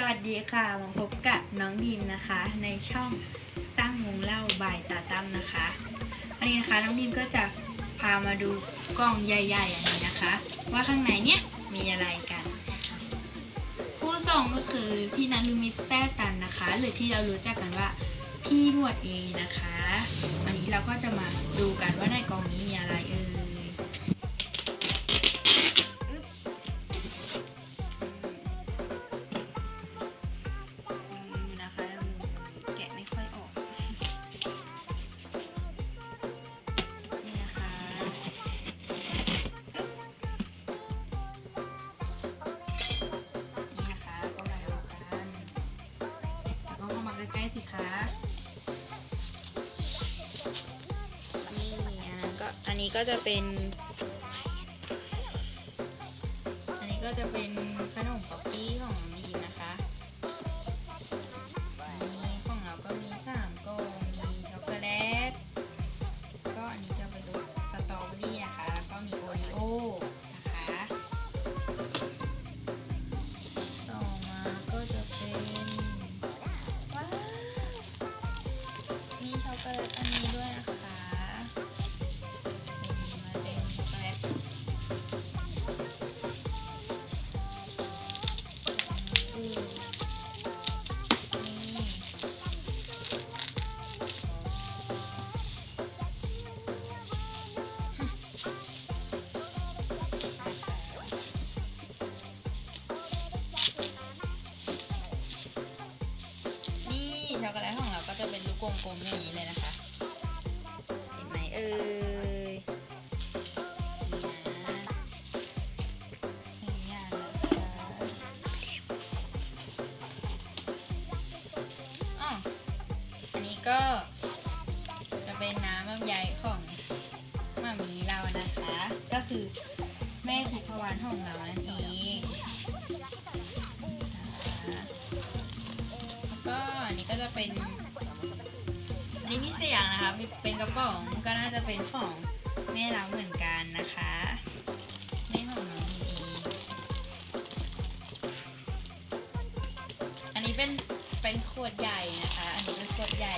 สวัสดีค่ะมาพบกับน้องดีมนะคะ ในช่องตั้งวงเล่าบ่ายตาตั้มนะคะวันนี้นะคะน้องดีมก็จะพามาดูกล่องใหญ่ๆอันนี้นะคะ ว่าข้างในเนี้ยมีอะไรกัน ผู้ส่งก็คือพี่นันลูมิสแต้ตันนะคะ หรือที่เรารู้จักกันว่าพี่หมวดเอนะคะ วันนี้เราก็จะมาดูกันว่าในกล่องนี้มีอะไร อันนี้ก็จะเป็น อันนี้ก็จะเป็นขนมป๊อปปี้ของน้องดีมนะคะอันนี้ของเราก็มีสามกล่องมีช็อกโกแลต ก็อันนี้จะไปดูสตรอเบอรี่นะคะแล้วก็มีโอรีโอนะคะต่อมาก็จะเป็นว้าวมีช็อกโกแลตอันนี้ด้วยนะคะ กกลมๆอย่างนี้เลยนะคะ เห็นไหมเอ่ยนี่นะมีอย่างนะคะอ๋ออันนี้ก็จะเป็นน้ำลำไยของมามีเรานะคะ ก็คือแม่ทิพวรรณของเรานั่นเองนะคะแล้วก็อันนี้ก็จะเป็น อันนี้มีเสียงนะคะ เป็นกระป๋องก็น่าจะเป็นของแม่เราเหมือนกันนะคะไม่ของน้องเองอันนี้เป็นเป็นขวดใหญ่นะคะ อันนี้เป็นขวดใหญ่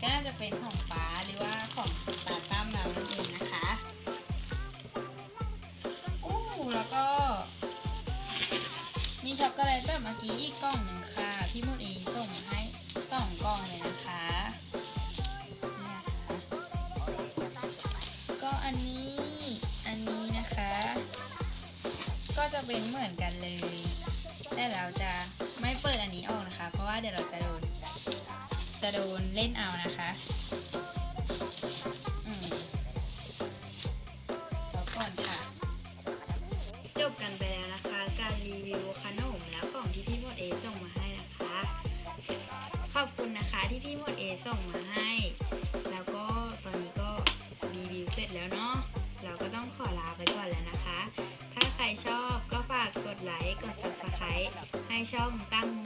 ก็น่าจะเป็นของป้าหรือว่าของตาตั้มเรานั่นเองนะคะอู้แล้วก็มีช็อกโกแลตแบบเมื่อกี้อีกกล่องหนึ่งค่ะ พี่มดเองส่งมาให้สองกล่องเลย ก็จะเป็นเหมือนกันเลย แต่เราจะไม่เปิดอันนี้ออกนะคะ เพราะว่าเดี๋ยวเราจะโดน จะโดนเล่นเอานะคะอืมแล้วก่อนค่ะ จบกันไปแล้วนะคะ การรีวิวขนมแล้วกล่องที่พี่หมดเอส่งมาให้นะคะ ขอบคุณนะคะที่พี่หมดเอส่งมา ให้ช่